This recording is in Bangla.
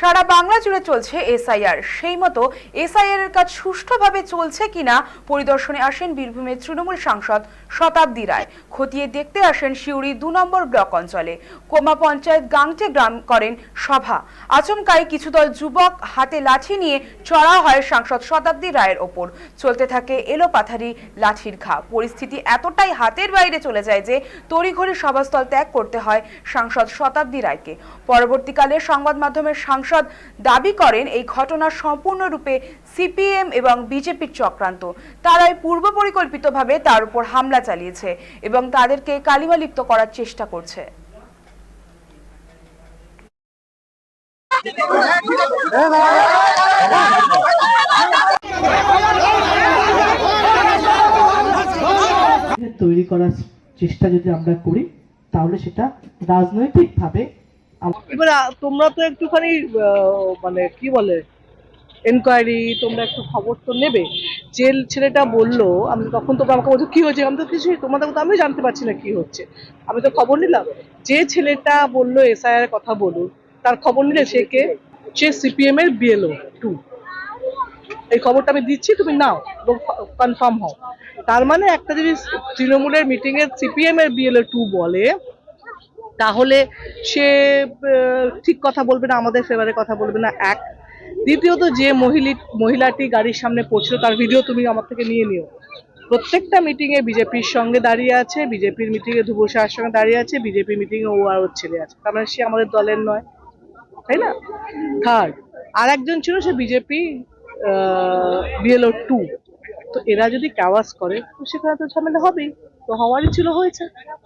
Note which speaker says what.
Speaker 1: সারা বাংলা জুড়ে চলছে এসআইআর। সেই মতো এসআইআর এর কাজ সুষ্ঠুভাবে চলছে কিনা পরিদর্শনে আসেন বীরভূমের তৃণমূল সাংসদ শতাব্দী রায়। খতিয়ে দেখতে আসেন শিউরি দু নম্বর ব্লক অঞ্চলে। কোমা পঞ্চায়েত গাংটে গ্রাম করেন সভা। আচমকাই কিছু দল যুবক হাতে লাঠি নিয়ে চড়া হয় সাংসদ শতাব্দী রায়ের ওপর। চলতে থাকে এলোপাথারি লাঠির ঘা। পরিস্থিতি এতটাই হাতের বাইরে চলে যায় যে তড়িঘড়ি সভাস্থল ত্যাগ করতে হয় সাংসদ শতাব্দী রায়কে। পরবর্তীকালে সংবাদ মাধ্যমের সাংসদ দাবি করেন এই ঘটনা সম্পূর্ণরূপে সিপিএম এবং বিজেপির চক্রান্ত। তারাই পূর্ব পরিকল্পিতভাবে তার উপর হামলা চালিয়েছে এবং তাদেরকে কালিমালিপ্ত করার চেষ্টা করছে।
Speaker 2: তৈরি করার চেষ্টা যদি আমরা করি, তাহলে সেটা রাজনৈতিকভাবে
Speaker 3: এবার তোমরা তো একটুখানি মানে কি বলে এনকোয়ারি তোমরা একটু খবর তো নেবে। যে ছেলেটা বলল, আমি তখন তোমরা আমাকে বলছো, কি হয়েছে? আমি তো কিছুই, তোমাদের কথা আমি জানতে পারছি না কি হচ্ছে। আমি তো খবর নিলাম। যে ছেলেটা বলল এসআইআর কথা বলুন, তার খবর নিলে সে কে? সে সিপিএম এর বিএলও টু এই খবরটা আমি দিচ্ছি, তুমি নাও, এবং কনফার্ম হও। তার মানে একটা যদি তৃণমূলের মিটিং এর সিপিএম এর বিএলও টু বলে তাহলে সে ঠিক কথা বলবে না, আমাদের ফেভারে কথা বলবে না, এক। দ্বিতীয়ত, যে মহিলি, মহিলাটি গাড়ির সামনে পড়ছিল তার ভিডিও তুমি আমার থেকে নিয়ে নিও। প্রত্যেকটা মিটিংয়ে বিজেপির সঙ্গে দাঁড়িয়ে আছে, বিজেপির মিটিংয়ে ধুবর শাহের সঙ্গে দাঁড়িয়ে আছে, বিজেপি মিটিংয়ে ও আর ওর ছেলে আছে। তার মানে সে আমাদের দলের নয়। তাই না? থার্ড আর একজন ছিল সে বিজেপি বিএলও টু তো এরা যদি কাওয়াজ করে, তো সেখানে তো ঝামেলা হবেই। তো হওয়ারই ছিল হয়েছে।